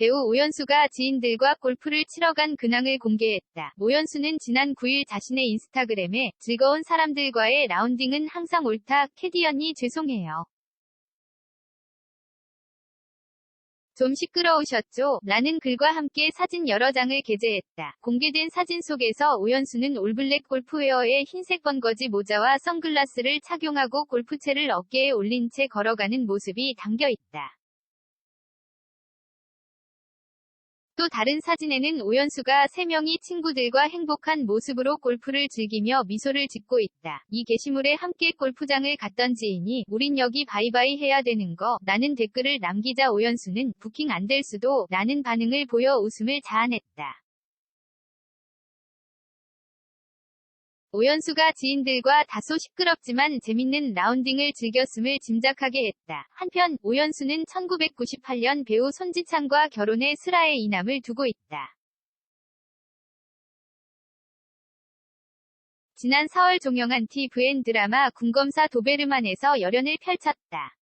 배우 오연수가 지인들과 골프를 치러 간 근황을 공개했다. 오연수는 지난 9일 자신의 인스타그램에 즐거운 사람들과의 라운딩은 항상 옳다. 캐디 언니 죄송해요. 좀 시끄러우셨죠? 라는 글과 함께 사진 여러 장을 게재했다. 공개된 사진 속에서 오연수는 올블랙 골프웨어에 흰색 번거지 모자와 선글라스를 착용하고 골프채를 어깨에 올린 채 걸어가는 모습이 담겨 있다. 또 다른 사진에는 오연수가 3명이 친구들과 행복한 모습으로 골프를 즐기며 미소를 짓고 있다. 이 게시물에 함께 골프장을 갔던 지인이 우린 여기 바이바이 해야 되는 거 라는 댓글을 남기자 오연수는 부킹 안 될 수도 라는 반응을 보여 웃음을 자아냈다. 오연수가 지인들과 다소 시끄럽지만 재밌는 라운딩을 즐겼음을 짐작하게 했다. 한편 오연수는 1998년 배우 손지창과 결혼해 슬아의 이남을 두고 있다. 지난 4월 종영한 TVN 드라마 궁검사 도베르만에서 열연을 펼쳤다.